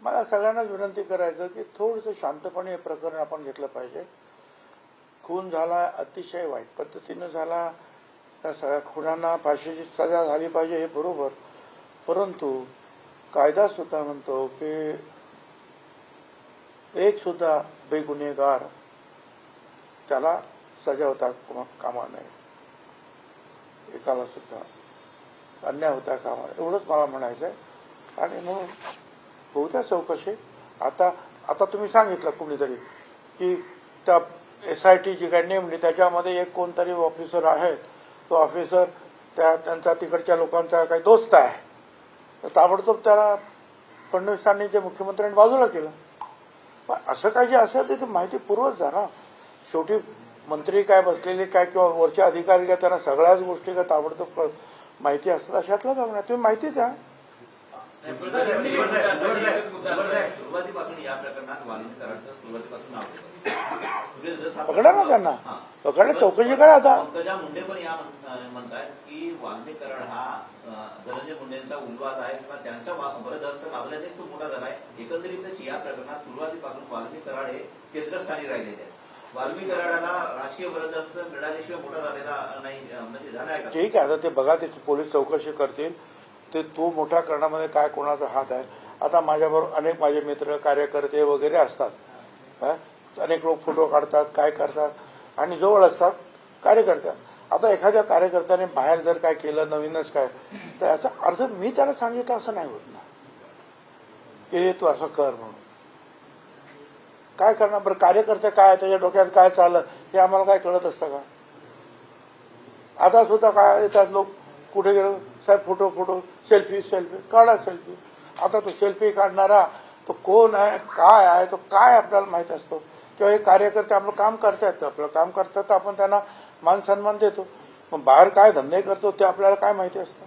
मला सगळ्यांनाच विनंती करायचं की थोडंसं शांतपणे हे प्रकरण आपण घेतलं पाहिजे. खून झाला अतिशय वाईट पद्धतीनं झाला. त्या सगळ्या खुनांना फाशीची सजा झाली पाहिजे हे बरोबर. परंतु कायदा सुद्धा म्हणतो की एक सुद्धा बेगुन्हेगार त्याला सजा होता कामा नये. एकाला सुद्धा अन्याय होता कामा एवढंच मला म्हणायचं आहे आणि म्हणून बहुत्या चौकशी. आता आता तुम्ही सांगितलं कुणीतरी की त्या एस आय टी जी काही नेमली त्याच्यामध्ये एक कोणतरी ऑफिसर आहे. तो ऑफिसर त्या त्यांचा तिकडच्या लोकांचा काही दोस्त आहे. तर ताबडतोब त्याला फडणवीसांनी जे मुख्यमंत्र्यांनी बाजूला केलं. पण असं काही जे असेल ते माहिती पूर्वच जा ना. शेवटी मंत्री काय बसलेले काय किंवा वरचे अधिकारी काय त्यांना सगळ्याच गोष्टी काय ताबडतोब माहिती असतात अशातला भावना तुम्ही माहिती द्या. सुरुवातीपासून या प्रकरणात सुरुवातीपासून नाव होतं. पकडा ना त्यांना. पकडा चौकशी करा आता पंकजा मुंडे पण या म्हण- अं, म्हणतायत की वाल्मिक कराड हा धनंजय मुंडेंचा उल्वास आहे किंवा त्यांचा वा- बरदस्त मागल्यानेच तो मोठा झालाय एकंदरीतच या प्रकरणात सुरुवातीपासून वाल्मिक कराड हे केंद्रस्थानी राहिलेले आहेत वाल्मिक कराडाला राजकीय बरदस्त मिळाल्याशिवाय मोठा झालेला नाही म्हणजे झाला आहे ठीक आहे आता ते बघा ते पोलीस चौकशी करतील ते तो मोठ्या करण्यामध्ये काय कोणाचा हात आहे? आता माझ्याबरोबर अनेक माझे मित्र कार्यकर्ते वगैरे असतात. अनेक लोक फोटो काढतात काय करतात आणि जवळ असतात कार्यकर्ते असतात. आता एखाद्या कार्यकर्त्याने बाहेर जर काय केलं नवीनच काय तर याचा अर्थ मी त्याला सांगितलं असं नाही होत ना. की हे तू असं कर म्हणून. काय करणार? बरं कार्यकर्ते काय त्याच्या डोक्यात काय चाललं? हे आम्हाला काय कळत असतं का? आता सुद्धा काय येतात लोक? कुठे गेलो? साहेब फोटो फोटो सेल्फी सेल्फी काढा सेल्फी आता तो सेल्फी काढणारा तो कोण आहे काय आहे तो काय आपल्याला माहीत असतो? किंवा हे कार्यकर्ते आपलं काम करतायत आपलं काम करतात तर आपण त्यांना मान सन्मान देतो. मग बाहेर काय धंदे करतो ते आपल्याला काय माहिती असतं?